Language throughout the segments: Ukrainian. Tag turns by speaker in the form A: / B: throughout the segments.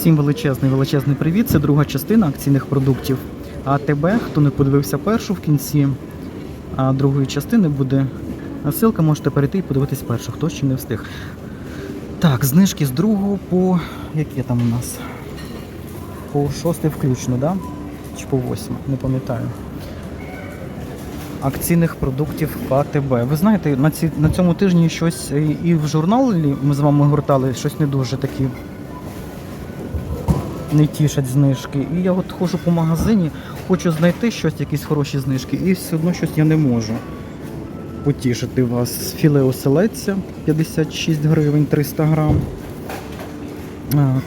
A: Усім величезний величезний привіт. Це друга частина акційних продуктів АТБ. Хто не подивився першу в кінці а другої частини буде ссылка, можете перейти і подивитись першу, хто ще не встиг. Так, знижки з другого по. Яке там у нас? По шосте включно, да? Чи по восьме, не пам'ятаю. Акційних продуктів АТБ. Ви знаєте, на, ці, на цьому тижні щось і- і в журналі ми з вами гортали щось не дуже такі не тішать знижки. І я от ходжу по магазині, хочу знайти щось, якісь хороші знижки, і все одно щось я не можу потішити вас. Філе оселедця 56 гривень 300 грам. Так.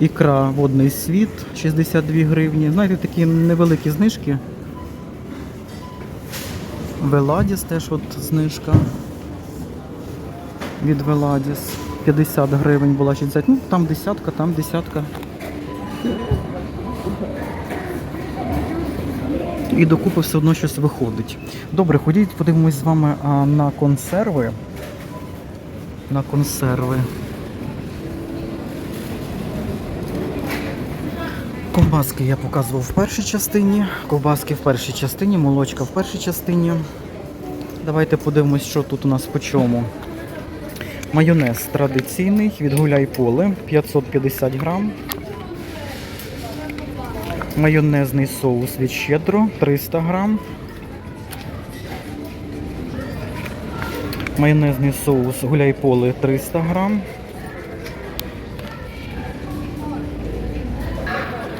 A: Ікра водний світ 62 гривні. Знаєте, такі невеликі знижки. Веладіс теж от знижка. Від Веладіс 50 гривень була 60. Ну, там десятка, там десятка. І докупи все одно щось виходить. Добре, ходіть, подивимось з вами а, на консерви. На консерви. Ковбаски я показував в першій частині. Ковбаски в першій частині, молочка в першій частині. Давайте подивимось, що тут у нас по чому. Майонез традиційний від гуляй поле 550 грам. Майонезний соус від щедро 300 грам. Майонезний соус гуляй поле 300 грам.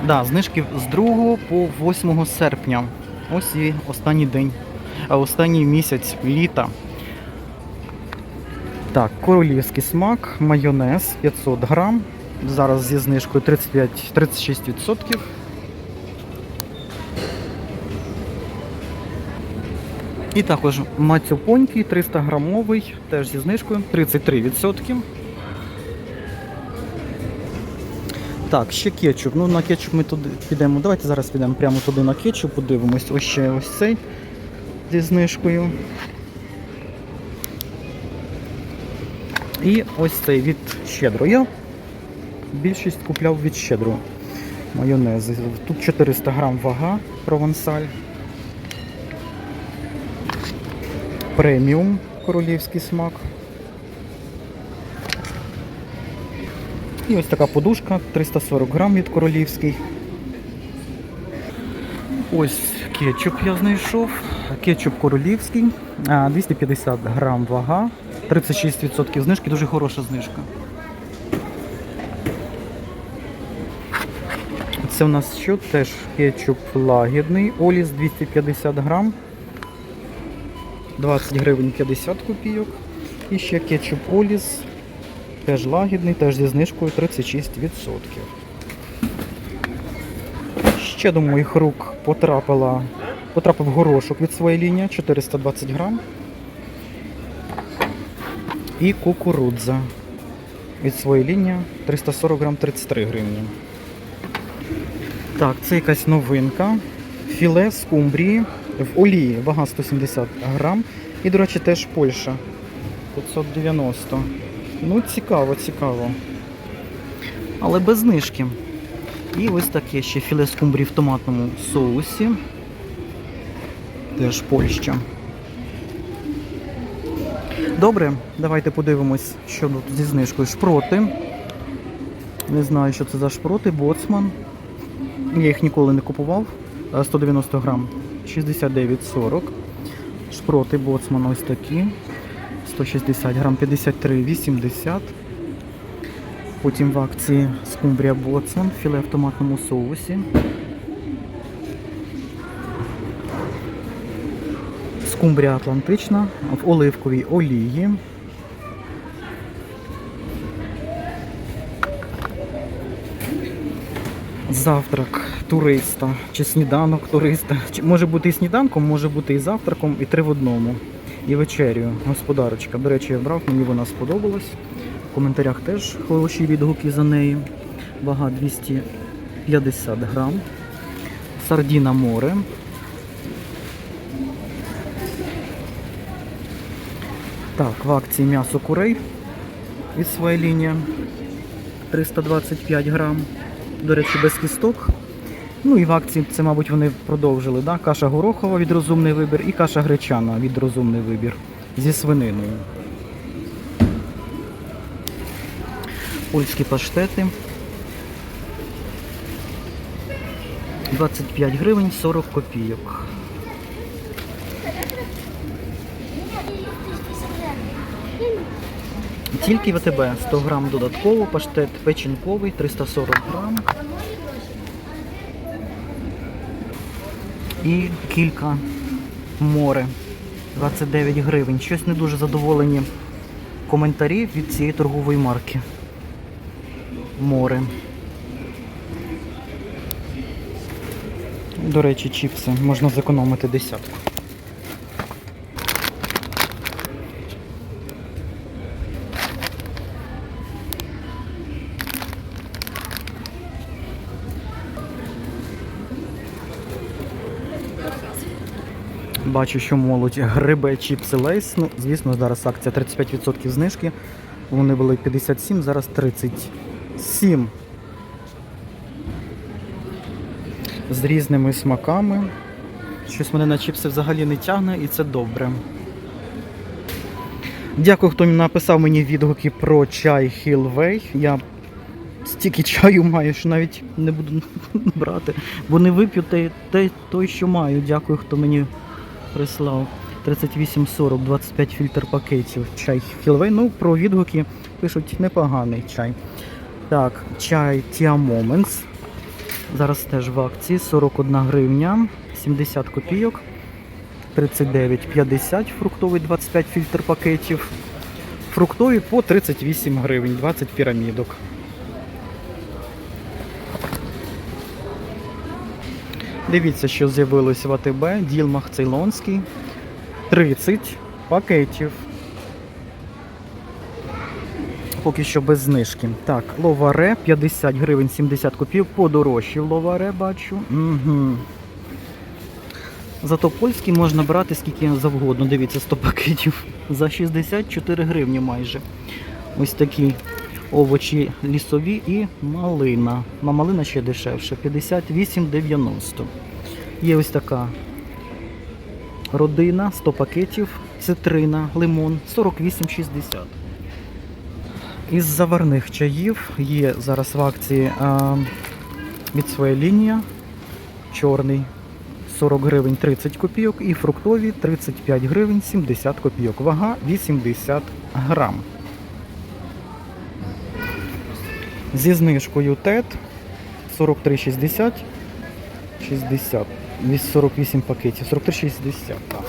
A: Да, знижки з 2 по 8 серпня. Ось і останній день, а останній місяць літа. Так, королівський смак, майонез 500 грам. Зараз зі знижкою 35-36%. І також мацюпонький 300 грамовий, теж зі знижкою 33%. Так, ще кетчуп. Ну на кетчуп ми туди підемо. Давайте зараз підемо прямо туди на кетчуп, подивимось. Ось ще ось цей зі знижкою. І ось цей від щедро. Я більшість купляв від щедро майонези. Тут 400 грам вага провансаль. Преміум королівський смак. І ось така подушка 340 грам від королівський. Ось кетчуп я знайшов. Кетчуп королівський, 250 грам вага, 36% знижки, дуже хороша знижка. Це у нас що? Теж кетчуп лагідний, Оліс 250 грам, 20 гривень 50 копійок. І ще кетчуп Оліс, теж лагідний, теж зі знижкою 36%. Ще до моїх рук потрапила, потрапив горошок від своєї лінії 420 грам. І кукурудза від своєї лінії 340 грам 33 гривні. Так, це якась новинка. Філе скумбрії в олії, вага 170 грам. І, до речі, теж Польща 590. Ну, цікаво, цікаво. Але без знижки. І ось таке ще філе скумбрії в томатному соусі. Теж Польща. Добре, давайте подивимось, що тут зі знижкою. Шпроти. Не знаю, що це за шпроти, боцман. Я їх ніколи не купував. Е, 190 грам 69,40. Шпроти боцман ось такі. 160 грам 53,80. Потім в акції скумбрія боцман, філе в томатному соусі. Скумбрія атлантична в оливковій олії. Завтрак туриста чи сніданок туриста. Може бути і сніданком, може бути і завтраком, і три в одному. І вечерю. Господарочка. До речі, я брав, мені вона сподобалась. В коментарях теж хороші відгуки за неї. Вага 250 грам. Сардіна море. Так, в акції м'ясо курей від своєї лінії. 325 грам. До речі, без кісток. Ну і в акції це, мабуть, вони продовжили. Да? Каша горохова від розумний вибір і каша гречана від розумний вибір зі свининою. Польські паштети. 25 гривень 40 копійок. Тільки ВТБ 100 грам додатково, паштет печінковий 340 грам. І кілька море 29 гривень. Щось не дуже задоволені коментарі від цієї торгової марки. Море. До речі, чіпси можна зекономити десятку. Бачу, що молодь грибе чіпси лейс. Ну, звісно, зараз акція 35% знижки. Вони були 57, зараз 37. З різними смаками. Щось мене на чіпси взагалі не тягне і це добре. Дякую, хто написав мені відгуки про чай Хілвей. Я стільки чаю маю, що навіть не буду брати, бо не вип'ю те, той, що маю. Дякую, хто мені прислав. 38,40, 25 фільтр пакетів. Чай Хілвей. Ну, про відгуки пишуть непоганий чай. Так, чай Tia Moments. Зараз теж в акції 41 гривня, 70 копійок, 39,50 фруктовий 25 фільтр пакетів. Фруктові по 38 гривень, 20 пірамідок. Дивіться, що з'явилось в АТБ. Ділмах цейлонський. 30 пакетів. Поки що без знижки. Так, ловаре 50 гривень 70 копійок. Подорожчі ловаре бачу. Угу. Зато польський можна брати скільки завгодно. Дивіться, 100 пакетів. За 64 гривні майже. Ось такі овочі лісові і малина. На малина ще дешевше. 58,90. Є ось така родина, 100 пакетів, цитрина, лимон 48,60. Із заварних чаїв є зараз в акції а, від своя лінія. Чорний 40 гривень 30 копійок і фруктові 35 гривень 70 копійок. Вага 80 грам. Зі знижкою ТЕТ 43,60 60. Від 48 пакетів. 43,60. Так.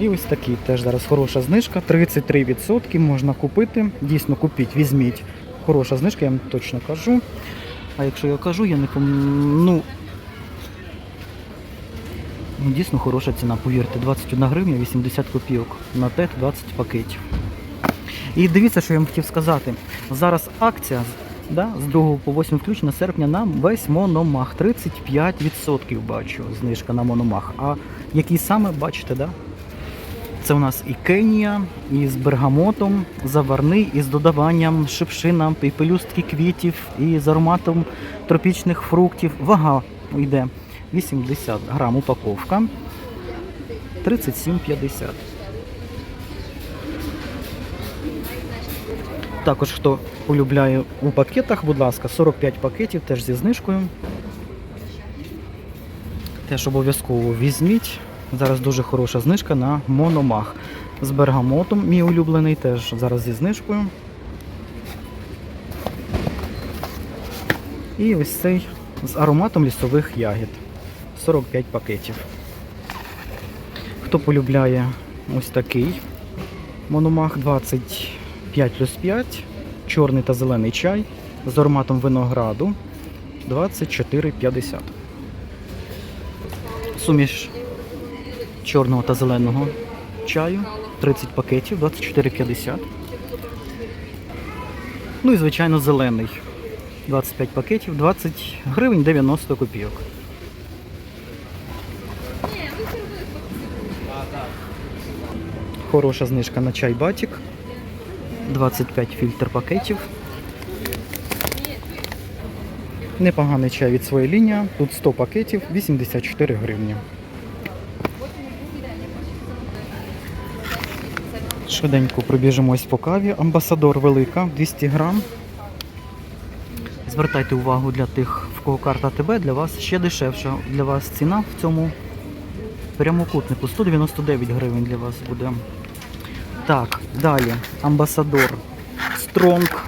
A: І ось такий теж зараз хороша знижка. 33% можна купити. Дійсно купіть, візьміть. Хороша знижка, я вам точно кажу. А якщо я кажу, я не пом... ну, ну, дійсно хороша ціна, повірте. 21 гривня 80 копійок. На ТЕТ 20 пакетів. І дивіться, що я вам хотів сказати. Зараз акція да, з 2 по 8 включно серпня на весь мономах. 35% бачу знижка на мономах. А який саме бачите, да? Це у нас і Кенія, і з бергамотом, заварний, і з додаванням шипшина, і пелюстки квітів, і з ароматом тропічних фруктів. Вага йде 80 грам упаковка. 37,50. Також хто полюбляє у пакетах, будь ласка, 45 пакетів теж зі знижкою. Теж обов'язково візьміть. Зараз дуже хороша знижка на мономах. З бергамотом, мій улюблений, теж зараз зі знижкою. І ось цей з ароматом лісових ягід. 45 пакетів. Хто полюбляє ось такий мономах 25 плюс 5, чорний та зелений чай з ароматом винограду 24,50. Суміш чорного та зеленого чаю 30 пакетів 24,50. Ну і звичайно зелений 25 пакетів 20 гривень 90 копійок. Хороша знижка на чай батік. 25 фільтр пакетів. Непоганий чай від своєї лінії. Тут 100 пакетів, 84 гривні. Швиденько пробіжимось по каві. Амбасадор велика, 200 грам. Звертайте увагу для тих, в кого карта ТБ, для вас ще дешевша. Для вас ціна в цьому прямокутнику 199 гривень для вас буде. Так, далі. Амбасадор Стронг.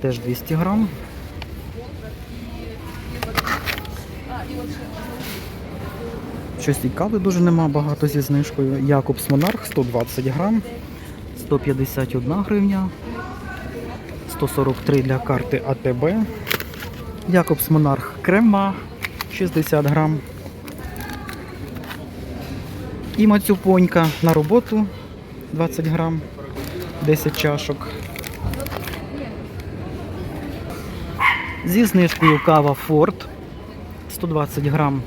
A: Теж 200 грам. Щось і кави дуже нема багато зі знижкою. Якобс Монарх 120 грам, 151 гривня, 143 для карти АТБ. Якобс Монарх крема 60 грам. І мацюпонька на роботу 20 грам, 10 чашок. Зі знижкою кава Форд 120 грам.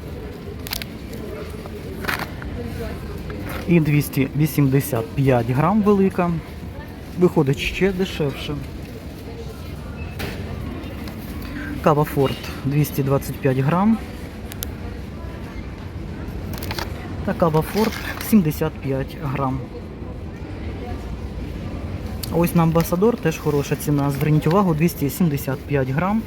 A: І 285 грам велика. Виходить ще дешевше. Кава Форд 225 грам. Та кава Форд 75 грам. Ось на амбасадор теж хороша ціна. Зверніть увагу, 275 грам.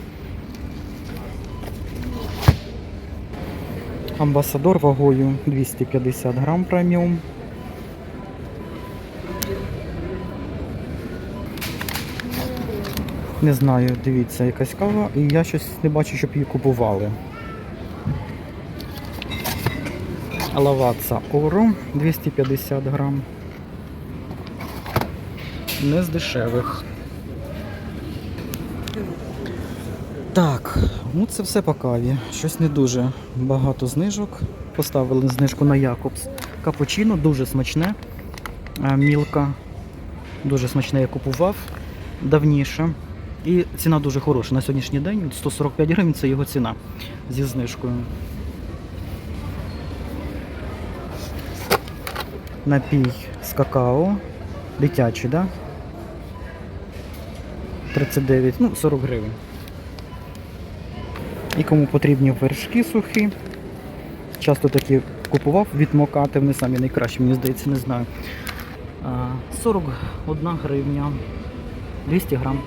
A: Амбасадор вагою 250 грам преміум. Не знаю, дивіться, якась кава, і я щось не бачу, щоб її купували. Лаваца Оро 250 грам. Не з дешевих. Так, ну це все по каві. Щось не дуже багато знижок. Поставили знижку на Якобс. Капучино дуже смачне. Мілка. Дуже смачне я купував давніше. І ціна дуже хороша. На сьогоднішній день 145 гривень це його ціна зі знижкою. Напій з какао. Дитячий, да? 39, ну 40 гривень. І кому потрібні вершки сухі. Часто такі купував від Мокати, вони самі найкращі, мені здається, не знаю. 41 гривня, 200 грам.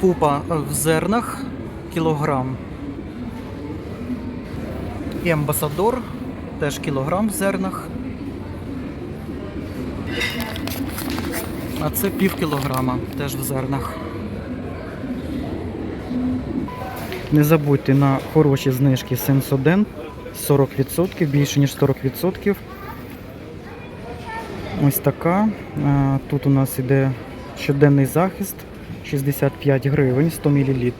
A: Пупа в зернах кілограм. І амбасадор теж кілограм в зернах. А це пів кілограма теж в зернах. Не забудьте на хороші знижки Сенсоден 40%, більше ніж 40%. Ось така. Тут у нас іде щоденний захист 65 гривень, 100 мл.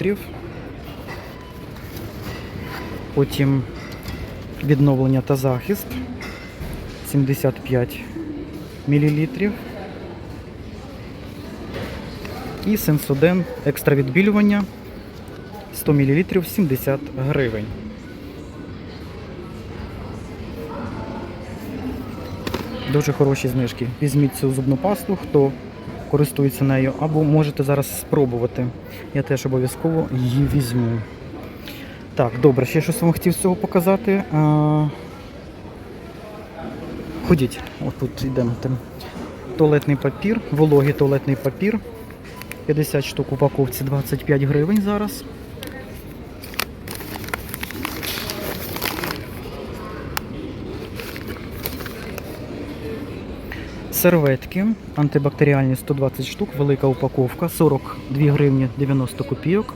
A: Потім відновлення та захист 75 мл. І Сенсоден екстра відбілювання 100 мл 70 гривень. Дуже хороші знижки. Візьміть цю зубну пасту, хто користується нею, або можете зараз спробувати. Я теж обов'язково її візьму. Так, добре, ще щось вам хотів з цього показати. Ходіть, отут йдемо. Туалетний папір, вологий туалетний папір. 50 штук в упаковці 25 гривень зараз. Серветки антибактеріальні 120 штук, велика упаковка, 42 гривні 90 копійок.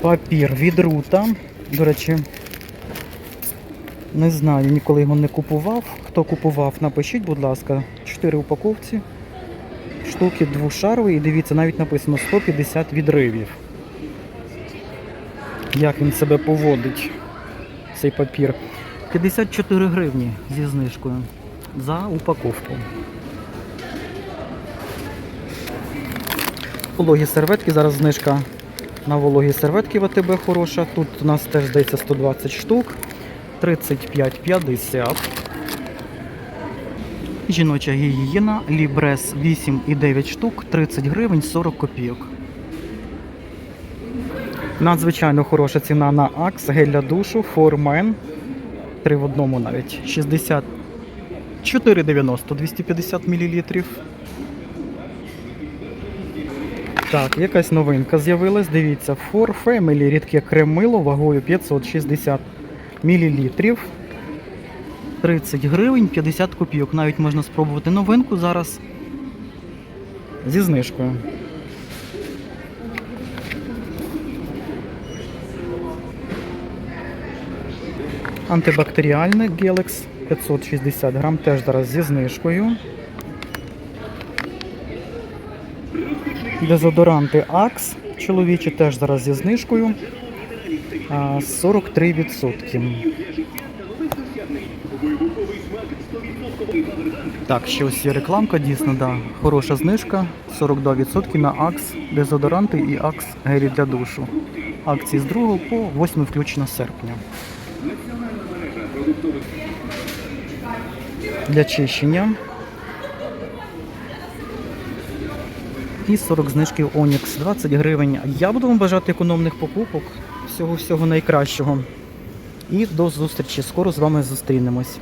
A: Папір від рута. До речі, не знаю, ніколи його не купував. Хто купував, напишіть, будь ласка, 4 упаковці. Штуки двошарові і дивіться, навіть написано 150 відривів. Як він себе поводить, цей папір. 54 гривні зі знижкою за упаковку. Вологі серветки, зараз знижка на вологі серветки в АТБ хороша. Тут у нас теж здається 120 штук. 35,50. Жіноча гігієна Лібрес 8,9 штук, 30 гривень 40 копійок. Надзвичайно хороша ціна на Акс, гель для душу, Формен. Три в одному навіть. 64,90, 250 мл. Так, якась новинка з'явилась. Дивіться, For Family рідке кремило вагою 560 мл. 30 гривень 50 копійок. Навіть можна спробувати новинку зараз зі знижкою. Антибактеріальне Gelex 560 грам, теж зараз зі знижкою. Дезодоранти Axe чоловічі теж зараз зі знижкою. 43%. Так, ще ось є рекламка, дійсно, да. Хороша знижка. 42% на Axe дезодоранти і Axe гелі для душу. Акції з 2 по 8 включно серпня. Для чищення. І 40 знижки Onyx 20 гривень. Я буду вам бажати економних покупок. Всього всього найкращого. І до зустрічі. Скоро з вами зустрінемось.